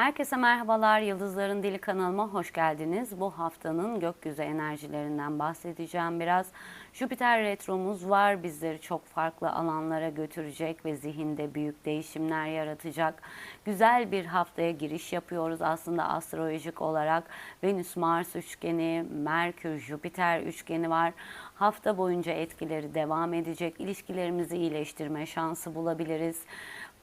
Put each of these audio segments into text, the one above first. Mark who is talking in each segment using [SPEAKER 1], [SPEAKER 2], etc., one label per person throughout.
[SPEAKER 1] Herkese merhabalar. Yıldızların Dili kanalıma hoş geldiniz. Bu haftanın gökyüzü enerjilerinden bahsedeceğim biraz. Jüpiter retromuz var. Bizleri çok farklı alanlara götürecek ve zihinde büyük değişimler yaratacak. Güzel bir haftaya giriş yapıyoruz. Aslında astrolojik olarak Venüs Mars üçgeni, Merkür Jüpiter üçgeni var. Hafta boyunca etkileri devam edecek. İlişkilerimizi iyileştirme şansı bulabiliriz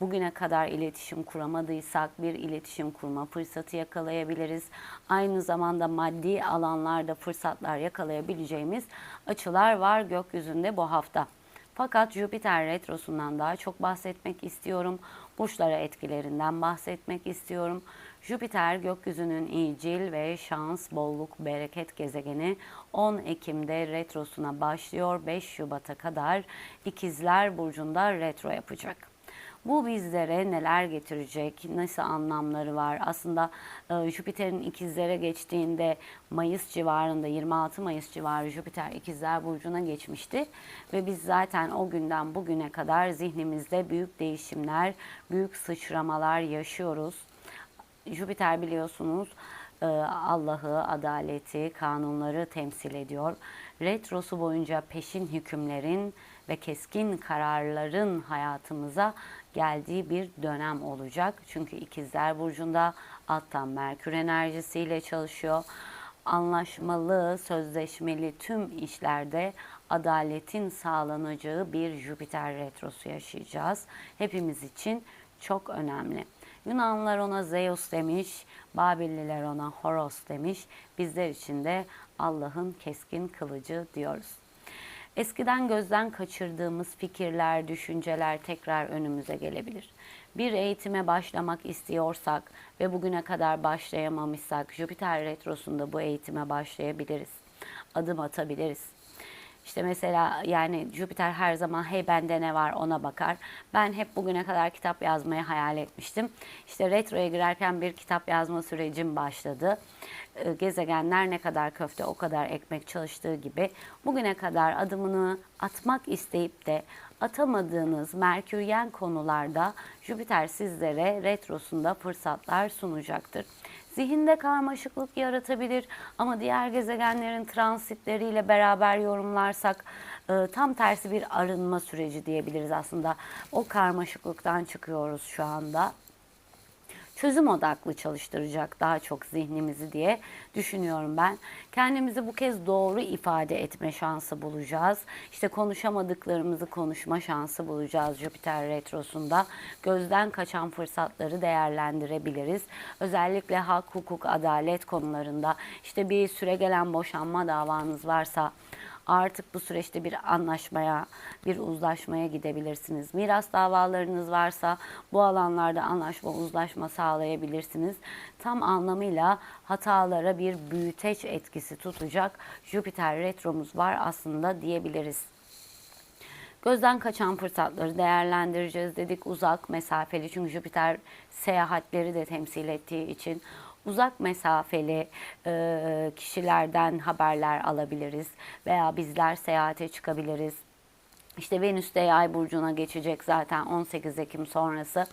[SPEAKER 1] bugüne kadar iletişim kuramadıysak bir iletişim kurma fırsatı yakalayabiliriz. Aynı zamanda maddi alanlarda fırsatlar yakalayabileceğimiz açılar var gökyüzünde bu hafta. Fakat Jüpiter retrosundan daha çok bahsetmek istiyorum. Burçlara etkilerinden bahsetmek istiyorum. Jüpiter gökyüzünün iyicil ve şans, bolluk, bereket gezegeni 10 Ekim'de retrosuna başlıyor. 5 Şubat'a kadar İkizler Burcu'nda retro yapacak. Bu bizlere neler getirecek, nasıl anlamları var? Aslında e, Jüpiter'in ikizlere geçtiğinde Mayıs civarında 26 Mayıs civarı Jüpiter ikizler burcuna geçmişti ve biz zaten o günden bugüne kadar zihnimizde büyük değişimler, büyük sıçramalar yaşıyoruz. Jüpiter biliyorsunuz e, Allah'ı, adaleti, kanunları temsil ediyor. Retrosu boyunca peşin hükümlerin ve keskin kararların hayatımıza geldiği bir dönem olacak. Çünkü ikizler burcunda alttan Merkür enerjisiyle çalışıyor. Anlaşmalı, sözleşmeli tüm işlerde adaletin sağlanacağı bir Jüpiter retrosu yaşayacağız. Hepimiz için çok önemli. Yunanlılar ona Zeus demiş, Babilliler ona Horos demiş. Bizler için de Allah'ın keskin kılıcı diyoruz. Eskiden gözden kaçırdığımız fikirler, düşünceler tekrar önümüze gelebilir. Bir eğitime başlamak istiyorsak ve bugüne kadar başlayamamışsak Jüpiter retrosunda bu eğitime başlayabiliriz. Adım atabiliriz. İşte mesela yani Jüpiter her zaman hey bende ne var ona bakar. Ben hep bugüne kadar kitap yazmayı hayal etmiştim. İşte retroya girerken bir kitap yazma sürecim başladı. Ee, gezegenler ne kadar köfte o kadar ekmek çalıştığı gibi bugüne kadar adımını atmak isteyip de atamadığınız Merküryen konularda Jüpiter sizlere retrosunda fırsatlar sunacaktır. Zihinde karmaşıklık yaratabilir ama diğer gezegenlerin transitleriyle beraber yorumlarsak e, tam tersi bir arınma süreci diyebiliriz aslında. O karmaşıklıktan çıkıyoruz şu anda çözüm odaklı çalıştıracak daha çok zihnimizi diye düşünüyorum ben. Kendimizi bu kez doğru ifade etme şansı bulacağız. İşte konuşamadıklarımızı konuşma şansı bulacağız Jüpiter retrosunda. Gözden kaçan fırsatları değerlendirebiliriz. Özellikle hak, hukuk, adalet konularında işte bir süre gelen boşanma davanız varsa artık bu süreçte bir anlaşmaya, bir uzlaşmaya gidebilirsiniz. Miras davalarınız varsa bu alanlarda anlaşma, uzlaşma sağlayabilirsiniz. Tam anlamıyla hatalara bir büyüteç etkisi tutacak Jüpiter retromuz var aslında diyebiliriz. Gözden kaçan fırsatları değerlendireceğiz dedik uzak mesafeli çünkü Jüpiter seyahatleri de temsil ettiği için uzak mesafeli e, kişilerden haberler alabiliriz veya bizler seyahate çıkabiliriz. İşte Venüs de yay burcuna geçecek zaten 18 Ekim sonrası.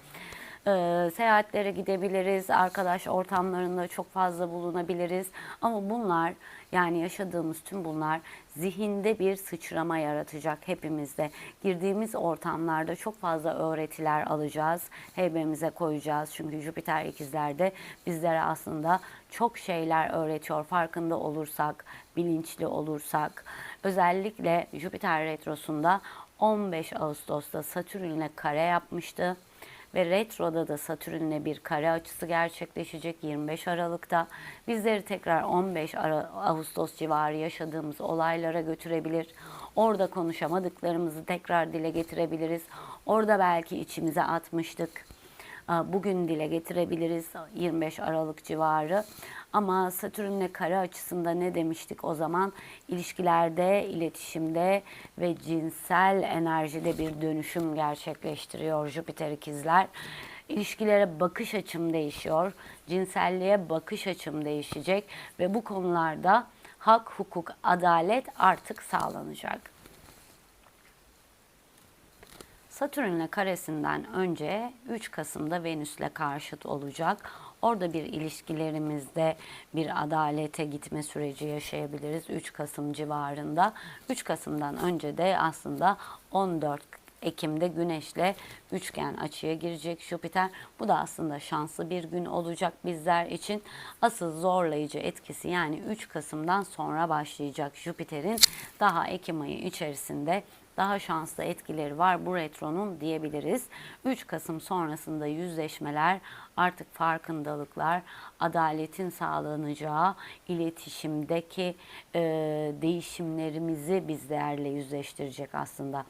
[SPEAKER 1] Ee, seyahatlere gidebiliriz, arkadaş ortamlarında çok fazla bulunabiliriz. Ama bunlar yani yaşadığımız tüm bunlar zihinde bir sıçrama yaratacak hepimizde. Girdiğimiz ortamlarda çok fazla öğretiler alacağız, heybemize koyacağız. Çünkü Jüpiter ikizlerde bizlere aslında çok şeyler öğretiyor farkında olursak, bilinçli olursak. Özellikle Jüpiter retrosunda 15 Ağustos'ta Satürn ile kare yapmıştı ve retroda da Satürn'le bir kare açısı gerçekleşecek 25 Aralık'ta. Bizleri tekrar 15 Ağustos civarı yaşadığımız olaylara götürebilir. Orada konuşamadıklarımızı tekrar dile getirebiliriz. Orada belki içimize atmıştık bugün dile getirebiliriz 25 Aralık civarı. Ama Satürn'le kare açısında ne demiştik o zaman? İlişkilerde, iletişimde ve cinsel enerjide bir dönüşüm gerçekleştiriyor Jüpiter ikizler. İlişkilere bakış açım değişiyor, cinselliğe bakış açım değişecek ve bu konularda hak, hukuk, adalet artık sağlanacak. Satürn'le karesinden önce 3 Kasım'da Venüs'le karşıt olacak. Orada bir ilişkilerimizde bir adalete gitme süreci yaşayabiliriz 3 Kasım civarında. 3 Kasım'dan önce de aslında 14 Ekim'de Güneş'le üçgen açıya girecek Jüpiter. Bu da aslında şanslı bir gün olacak bizler için. Asıl zorlayıcı etkisi yani 3 Kasım'dan sonra başlayacak Jüpiter'in daha Ekim ayı içerisinde daha şanslı etkileri var bu retronun diyebiliriz. 3 Kasım sonrasında yüzleşmeler, artık farkındalıklar, adaletin sağlanacağı, iletişimdeki e, değişimlerimizi bizlerle yüzleştirecek aslında.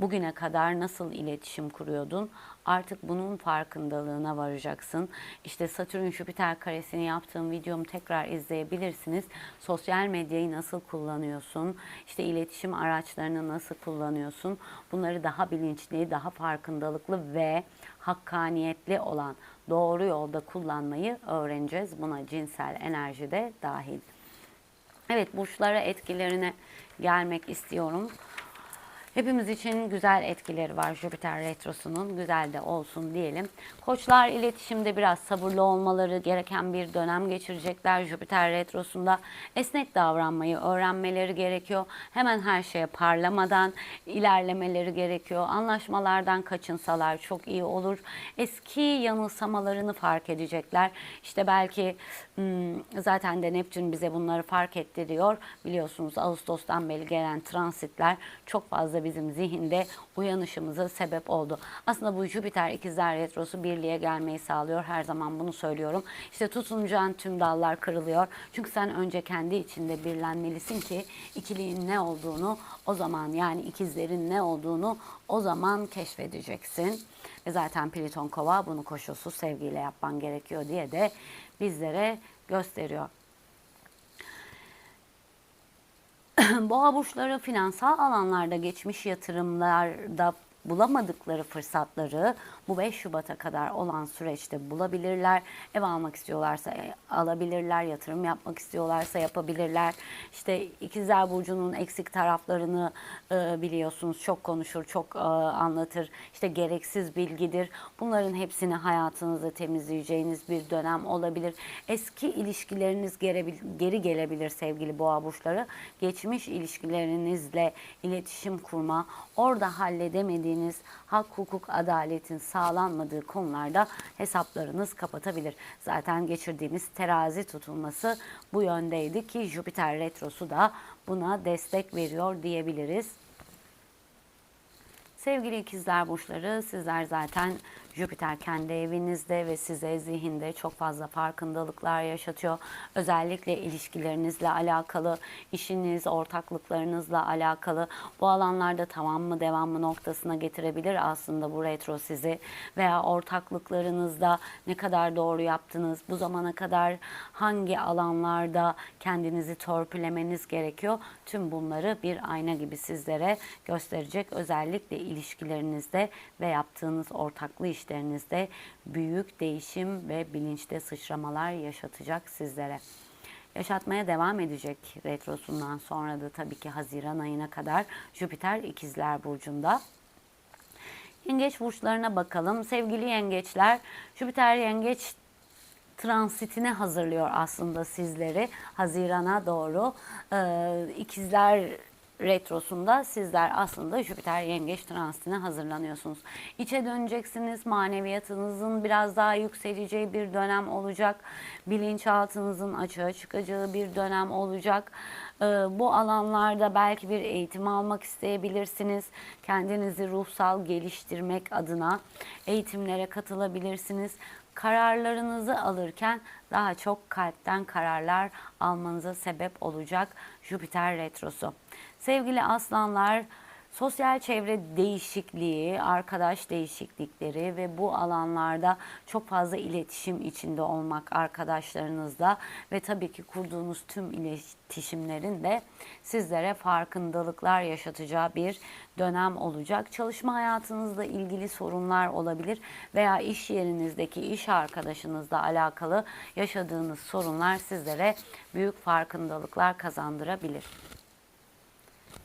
[SPEAKER 1] Bugüne kadar nasıl iletişim kuruyordun? Artık bunun farkındalığına varacaksın. İşte Satürn Jüpiter karesini yaptığım videomu tekrar izleyebilirsiniz. Sosyal medyayı nasıl kullanıyorsun? İşte iletişim araçlarını nasıl kullanıyorsun? Bunları daha bilinçli, daha farkındalıklı ve hakkaniyetli olan doğru yolda kullanmayı öğreneceğiz. Buna cinsel enerji de dahil. Evet burçlara etkilerine gelmek istiyorum. Hepimiz için güzel etkileri var Jüpiter Retrosu'nun. Güzel de olsun diyelim. Koçlar iletişimde biraz sabırlı olmaları gereken bir dönem geçirecekler. Jüpiter Retrosu'nda esnek davranmayı öğrenmeleri gerekiyor. Hemen her şeye parlamadan ilerlemeleri gerekiyor. Anlaşmalardan kaçınsalar çok iyi olur. Eski yanılsamalarını fark edecekler. İşte belki hmm, zaten de Neptün bize bunları fark ettiriyor. Biliyorsunuz Ağustos'tan beri gelen transitler çok fazla bizim zihinde uyanışımıza sebep oldu. Aslında bu Jüpiter ikizler retrosu birliğe gelmeyi sağlıyor. Her zaman bunu söylüyorum. İşte tutunacağın tüm dallar kırılıyor. Çünkü sen önce kendi içinde birlenmelisin ki ikiliğin ne olduğunu o zaman yani ikizlerin ne olduğunu o zaman keşfedeceksin. Ve zaten Pliton kova bunu koşulsuz sevgiyle yapman gerekiyor diye de bizlere gösteriyor. Boğa burçları finansal alanlarda geçmiş yatırımlarda bulamadıkları fırsatları bu 5 Şubat'a kadar olan süreçte bulabilirler. Ev almak istiyorlarsa e, alabilirler, yatırım yapmak istiyorlarsa yapabilirler. İşte ikizler burcunun eksik taraflarını e, biliyorsunuz çok konuşur, çok e, anlatır. İşte gereksiz bilgidir. Bunların hepsini hayatınızda temizleyeceğiniz bir dönem olabilir. Eski ilişkileriniz geri, gelebilir sevgili boğa burçları. Geçmiş ilişkilerinizle iletişim kurma, orada halledemediğiniz hak, hukuk, adaletin sağlanmadığı konularda hesaplarınız kapatabilir. Zaten geçirdiğimiz terazi tutulması bu yöndeydi ki Jüpiter retrosu da buna destek veriyor diyebiliriz. Sevgili ikizler burçları sizler zaten Jüpiter kendi evinizde ve size zihinde çok fazla farkındalıklar yaşatıyor. Özellikle ilişkilerinizle alakalı, işiniz, ortaklıklarınızla alakalı bu alanlarda tamam mı devam mı noktasına getirebilir aslında bu retro sizi veya ortaklıklarınızda ne kadar doğru yaptınız, bu zamana kadar hangi alanlarda kendinizi torpilemeniz gerekiyor. Tüm bunları bir ayna gibi sizlere gösterecek. Özellikle ilişkilerinizde ve yaptığınız ortaklı iş işlerinizde büyük değişim ve bilinçte sıçramalar yaşatacak sizlere. Yaşatmaya devam edecek retrosundan sonra da tabii ki Haziran ayına kadar Jüpiter ikizler burcunda. Yengeç burçlarına bakalım. Sevgili yengeçler, Jüpiter yengeç transitine hazırlıyor aslında sizleri Haziran'a doğru. Ee, ikizler retrosunda sizler aslında Jüpiter yengeç transitine hazırlanıyorsunuz. İçe döneceksiniz. Maneviyatınızın biraz daha yükseleceği bir dönem olacak. Bilinçaltınızın açığa çıkacağı bir dönem olacak. Ee, bu alanlarda belki bir eğitim almak isteyebilirsiniz. Kendinizi ruhsal geliştirmek adına eğitimlere katılabilirsiniz kararlarınızı alırken daha çok kalpten kararlar almanıza sebep olacak Jüpiter retrosu. Sevgili aslanlar, sosyal çevre değişikliği, arkadaş değişiklikleri ve bu alanlarda çok fazla iletişim içinde olmak arkadaşlarınızla ve tabii ki kurduğunuz tüm iletişimlerin de sizlere farkındalıklar yaşatacağı bir dönem olacak. Çalışma hayatınızla ilgili sorunlar olabilir veya iş yerinizdeki iş arkadaşınızla alakalı yaşadığınız sorunlar sizlere büyük farkındalıklar kazandırabilir.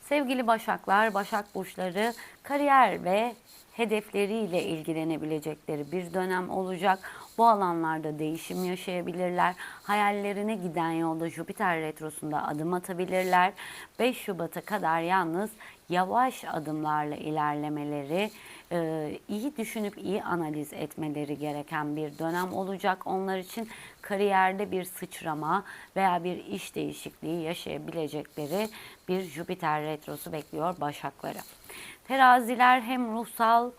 [SPEAKER 1] Sevgili Başaklar, Başak Burçları kariyer ve hedefleriyle ilgilenebilecekleri bir dönem olacak. Bu alanlarda değişim yaşayabilirler. Hayallerine giden yolda Jüpiter retrosunda adım atabilirler. 5 Şubat'a kadar yalnız yavaş adımlarla ilerlemeleri, e, iyi düşünüp iyi analiz etmeleri gereken bir dönem olacak. Onlar için kariyerde bir sıçrama veya bir iş değişikliği yaşayabilecekleri bir Jüpiter retrosu bekliyor Başakları. Teraziler hem ruhsal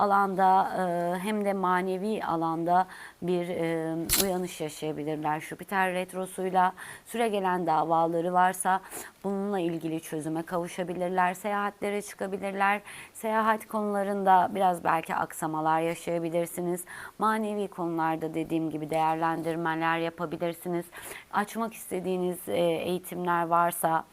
[SPEAKER 1] alanda e, hem de manevi alanda bir e, uyanış yaşayabilirler. Jüpiter retrosuyla süre gelen davaları varsa bununla ilgili çözüme kavuşabilirler. Seyahatlere çıkabilirler. Seyahat konularında biraz belki aksamalar yaşayabilirsiniz. Manevi konularda dediğim gibi değerlendirmeler yapabilirsiniz. Açmak istediğiniz e, eğitimler varsa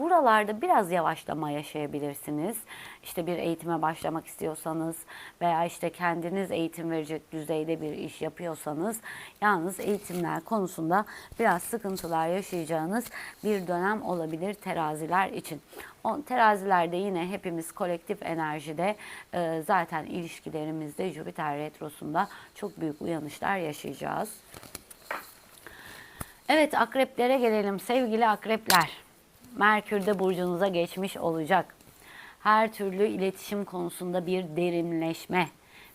[SPEAKER 1] buralarda biraz yavaşlama yaşayabilirsiniz. İşte bir eğitime başlamak istiyorsanız veya işte kendiniz eğitim verecek düzeyde bir iş yapıyorsanız yalnız eğitimler konusunda biraz sıkıntılar yaşayacağınız bir dönem olabilir teraziler için. O terazilerde yine hepimiz kolektif enerjide e, zaten ilişkilerimizde Jüpiter retrosunda çok büyük uyanışlar yaşayacağız. Evet akreplere gelelim sevgili akrepler. Merkür de burcunuza geçmiş olacak. Her türlü iletişim konusunda bir derinleşme,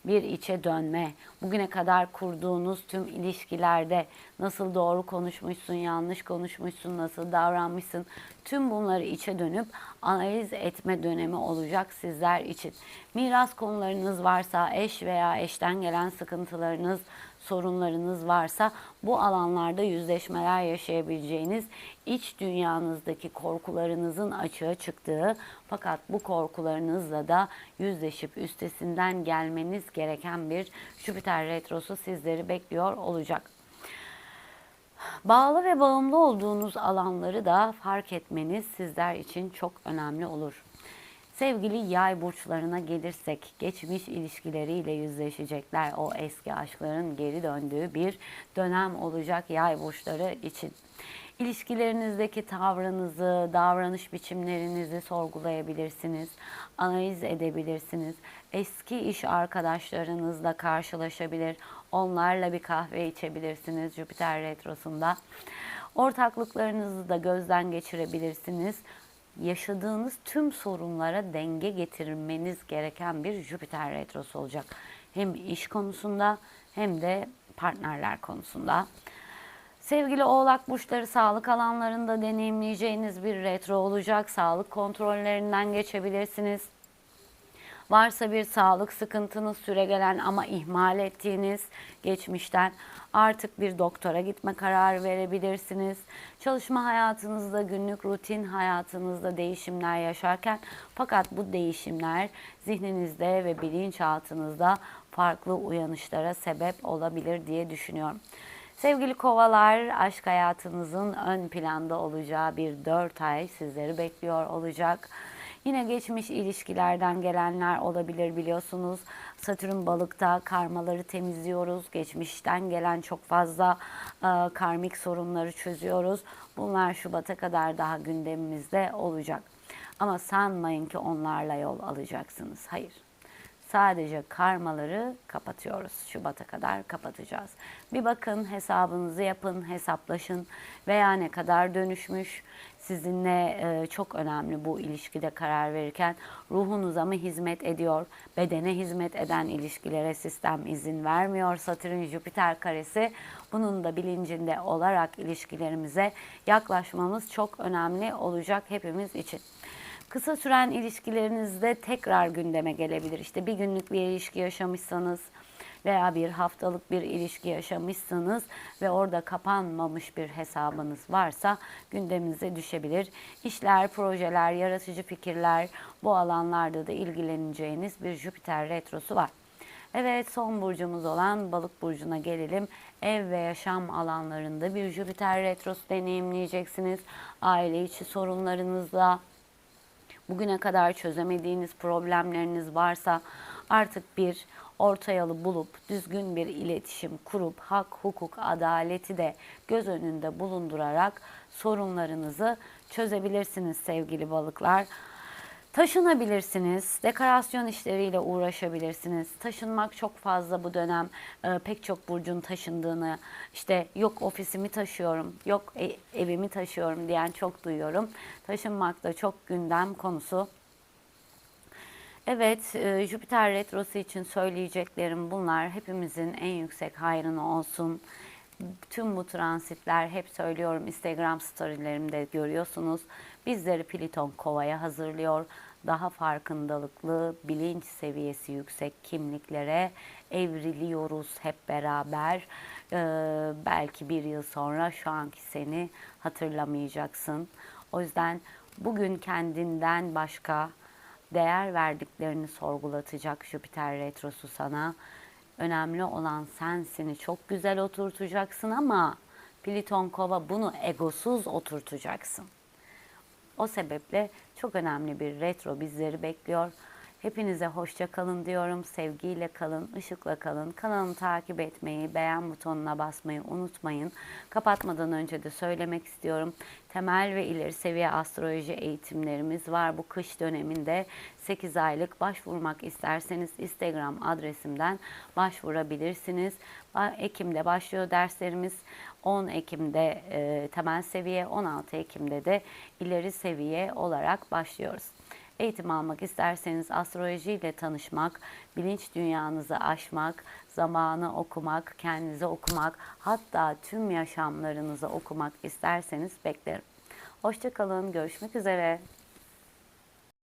[SPEAKER 1] bir içe dönme, bugüne kadar kurduğunuz tüm ilişkilerde nasıl doğru konuşmuşsun, yanlış konuşmuşsun, nasıl davranmışsın, tüm bunları içe dönüp analiz etme dönemi olacak sizler için. Miras konularınız varsa, eş veya eşten gelen sıkıntılarınız, sorunlarınız varsa bu alanlarda yüzleşmeler yaşayabileceğiniz iç dünyanızdaki korkularınızın açığa çıktığı fakat bu korkularınızla da yüzleşip üstesinden gelmeniz gereken bir Jüpiter retrosu sizleri bekliyor olacak. Bağlı ve bağımlı olduğunuz alanları da fark etmeniz sizler için çok önemli olur. Sevgili yay burçlarına gelirsek geçmiş ilişkileriyle yüzleşecekler. O eski aşkların geri döndüğü bir dönem olacak yay burçları için. İlişkilerinizdeki tavrınızı, davranış biçimlerinizi sorgulayabilirsiniz, analiz edebilirsiniz. Eski iş arkadaşlarınızla karşılaşabilir, onlarla bir kahve içebilirsiniz Jüpiter retrosunda. Ortaklıklarınızı da gözden geçirebilirsiniz yaşadığınız tüm sorunlara denge getirmeniz gereken bir Jüpiter retrosu olacak. Hem iş konusunda hem de partnerler konusunda. Sevgili oğlak burçları sağlık alanlarında deneyimleyeceğiniz bir retro olacak. Sağlık kontrollerinden geçebilirsiniz. Varsa bir sağlık sıkıntınız süre gelen ama ihmal ettiğiniz geçmişten artık bir doktora gitme kararı verebilirsiniz. Çalışma hayatınızda, günlük rutin hayatınızda değişimler yaşarken fakat bu değişimler zihninizde ve bilinçaltınızda farklı uyanışlara sebep olabilir diye düşünüyorum. Sevgili kovalar, aşk hayatınızın ön planda olacağı bir 4 ay sizleri bekliyor olacak. Yine geçmiş ilişkilerden gelenler olabilir biliyorsunuz. Satürn balıkta karmaları temizliyoruz. Geçmişten gelen çok fazla e, karmik sorunları çözüyoruz. Bunlar Şubat'a kadar daha gündemimizde olacak. Ama sanmayın ki onlarla yol alacaksınız. Hayır. Sadece karmaları kapatıyoruz. Şubat'a kadar kapatacağız. Bir bakın hesabınızı yapın, hesaplaşın veya ne kadar dönüşmüş. Sizinle e, çok önemli bu ilişkide karar verirken ruhunuza mı hizmet ediyor, bedene hizmet eden ilişkilere sistem izin vermiyor. Satürn Jüpiter karesi bunun da bilincinde olarak ilişkilerimize yaklaşmamız çok önemli olacak hepimiz için. Kısa süren ilişkilerinizde tekrar gündeme gelebilir. İşte bir günlük bir ilişki yaşamışsanız veya bir haftalık bir ilişki yaşamışsanız ve orada kapanmamış bir hesabınız varsa gündeminize düşebilir. İşler, projeler, yaratıcı fikirler bu alanlarda da ilgileneceğiniz bir Jüpiter retrosu var. Evet son burcumuz olan balık burcuna gelelim. Ev ve yaşam alanlarında bir Jüpiter retrosu deneyimleyeceksiniz. Aile içi sorunlarınızla, bugüne kadar çözemediğiniz problemleriniz varsa artık bir orta yolu bulup düzgün bir iletişim kurup hak, hukuk, adaleti de göz önünde bulundurarak sorunlarınızı çözebilirsiniz sevgili balıklar. Taşınabilirsiniz, dekorasyon işleriyle uğraşabilirsiniz. Taşınmak çok fazla bu dönem e, pek çok burcun taşındığını, işte yok ofisimi taşıyorum, yok e- evimi taşıyorum diyen çok duyuyorum. Taşınmak da çok gündem konusu. Evet, e, Jüpiter retrosu için söyleyeceklerim bunlar. Hepimizin en yüksek hayrına olsun. Tüm bu transitler hep söylüyorum Instagram storylerimde görüyorsunuz. Bizleri Pliton kovaya hazırlıyor. Daha farkındalıklı, bilinç seviyesi yüksek kimliklere evriliyoruz hep beraber. Ee, belki bir yıl sonra şu anki seni hatırlamayacaksın. O yüzden bugün kendinden başka değer verdiklerini sorgulatacak Jüpiter retrosu sana. Önemli olan sensini çok güzel oturtacaksın ama Pliton kova bunu egosuz oturtacaksın. O sebeple çok önemli bir retro bizleri bekliyor. Hepinize hoşça kalın diyorum. Sevgiyle kalın, ışıkla kalın. Kanalımı takip etmeyi, beğen butonuna basmayı unutmayın. Kapatmadan önce de söylemek istiyorum. Temel ve ileri seviye astroloji eğitimlerimiz var. Bu kış döneminde 8 aylık başvurmak isterseniz Instagram adresimden başvurabilirsiniz. Ba- Ekim'de başlıyor derslerimiz. 10 Ekim'de e, temel seviye, 16 Ekim'de de ileri seviye olarak başlıyoruz. Eğitim almak isterseniz astrolojiyle tanışmak, bilinç dünyanızı aşmak, zamanı okumak, kendinizi okumak, hatta tüm yaşamlarınızı okumak isterseniz beklerim. Hoşçakalın, görüşmek üzere.